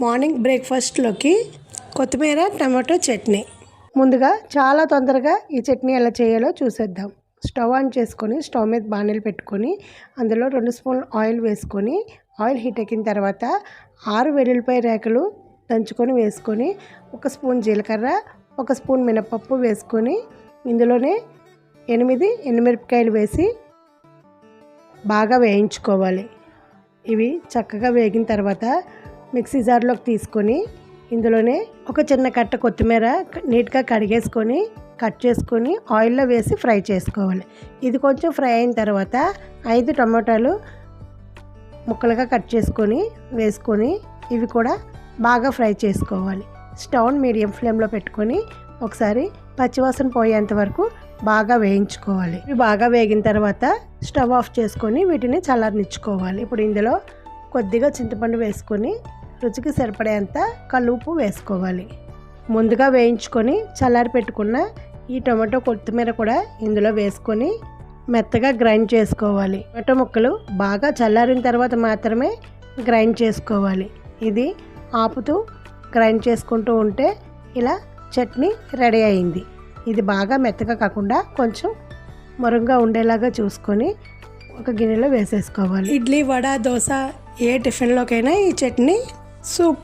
Morning బ్రేక్ఫాస్ట్లోకి కొత్తిమీర tomato chutney. ముందుగా చాలా తొందరగా ఈ చట్నీ ఎలా చేయాలో చూసేద్దాం. స్టవ్ ఆన్ చేసుకొని స్టవ్ మీద బాణీలు పెట్టుకొని అందులో రెండు స్పూన్లు ఆయిల్ వేసుకొని ఆయిల్ హీట్ ఎక్కిన తర్వాత ఆరు వెల్లుల్లిపాయ రేకలు దంచుకొని వేసుకొని ఒక స్పూన్ జీలకర్ర ఒక స్పూన్ మినపప్పు వేసుకొని ఇందులోనే ఎనిమిది ఎండుమిరపకాయలు వేసి బాగా వేయించుకోవాలి. ఇవి చక్కగా వేగిన తర్వాత మిక్సీ జార్లోకి తీసుకొని ఇందులోనే ఒక చిన్న కట్ట కొత్తిమీర నీట్గా కడిగేసుకొని కట్ చేసుకొని ఆయిల్లో వేసి ఫ్రై చేసుకోవాలి. ఇది కొంచెం ఫ్రై అయిన తర్వాత ఐదు టమాటాలు ముక్కలుగా కట్ చేసుకొని వేసుకొని ఇవి కూడా బాగా ఫ్రై చేసుకోవాలి. స్టవ్ మీడియం ఫ్లేమ్లో పెట్టుకొని ఒకసారి పచ్చివాసన పోయేంత వరకు బాగా వేయించుకోవాలి. ఇవి బాగా వేగిన తర్వాత స్టవ్ ఆఫ్ చేసుకొని వీటిని చల్లారనిచ్చుకోవాలి. ఇప్పుడు ఇందులో కొద్దిగా చింతపండు వేసుకొని రుచికి సరిపడేంత కలుపు వేసుకోవాలి. ముందుగా వేయించుకొని చల్లారి పెట్టుకున్న ఈ టొమాటో కొత్తిమీర కూడా ఇందులో వేసుకొని మెత్తగా గ్రైండ్ చేసుకోవాలి. టొమాటో ముక్కలు బాగా చల్లారిన తర్వాత మాత్రమే గ్రైండ్ చేసుకోవాలి. ఇది ఆపుతూ గ్రైండ్ చేసుకుంటూ ఉంటే ఇలా చట్నీ రెడీ అయింది. ఇది బాగా మెత్తగా కాకుండా కొంచెం మరుగుగా ఉండేలాగా చూసుకొని ఒక గిన్నెలో వేసేసుకోవాలి. ఇడ్లీ వడ దోశ ఏ టిఫిన్లోకైనా ఈ చట్నీ Super.